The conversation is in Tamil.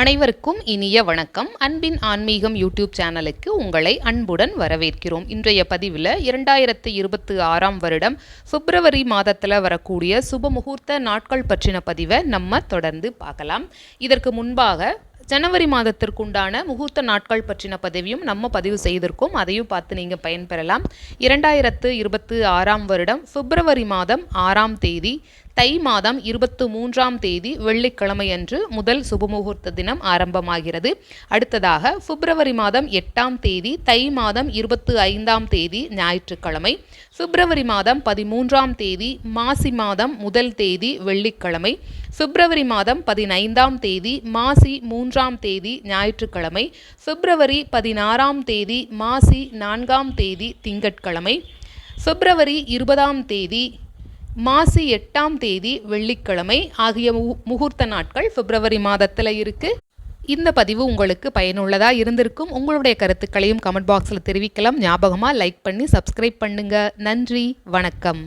அனைவருக்கும் இனிய வணக்கம். அன்பின் ஆன்மீகம் யூடியூப் சேனலுக்கு உங்களை அன்புடன் வரவேற்கிறோம். இன்றைய பதிவில் இரண்டாயிரத்து இருபத்தி ஆறாம் வருடம் பிப்ரவரி மாதத்தில் வரக்கூடிய சுப முகூர்த்த நாட்கள் பற்றின பதிவை நம்ம தொடர்ந்து பார்க்கலாம். இதற்கு முன்பாக ஜனவரி மாதத்திற்குண்டான முகூர்த்த நாட்கள் பற்றின பதவியும் நம்ம பதிவு செய்திருக்கோம். அதையும் பார்த்து நீங்கள் பயன்பெறலாம். இரண்டாயிரத்து இருபத்து ஆறாம் வருடம் பிப்ரவரி மாதம் ஆறாம் தேதி தை மாதம் இருபத்து மூன்றாம் தேதி வெள்ளிக்கிழமையன்று முதல் சுபமுகூர்த்த தினம் ஆரம்பமாகிறது. அடுத்ததாக பிப்ரவரி மாதம் எட்டாம் தேதி தை மாதம் இருபத்து ஐந்தாம் தேதி ஞாயிற்றுக்கிழமை பிப்ரவரி மாதம் பதிமூன்றாம் தேதி மாசி மாதம் முதல் தேதி வெள்ளிக்கிழமை பிப்ரவரி மாதம் பதினைந்தாம் தேதி மாசி மூன்றாம் தேதி ஞாயிற்றுக்கிழமை பிப்ரவரி பதினாறாம் தேதி மாசி நான்காம் தேதி திங்கட்கிழமை பிப்ரவரி இருபதாம் தேதி மாசி எட்டாம் தேதி வெள்ளிக்கிழமை ஆகிய முகூர்த்த நாட்கள் பிப்ரவரி மாதத்தில் இருக்குது இந்த பதிவு உங்களுக்கு பயனுள்ளதாக இருந்திருக்கும். உங்களுடைய கருத்துக்களையும் கமெண்ட் பாக்ஸில் தெரிவிக்கலாம். ஞாபகமாக லைக் பண்ணி சப்ஸ்கிரைப் பண்ணுங்கள் நன்றி வணக்கம்.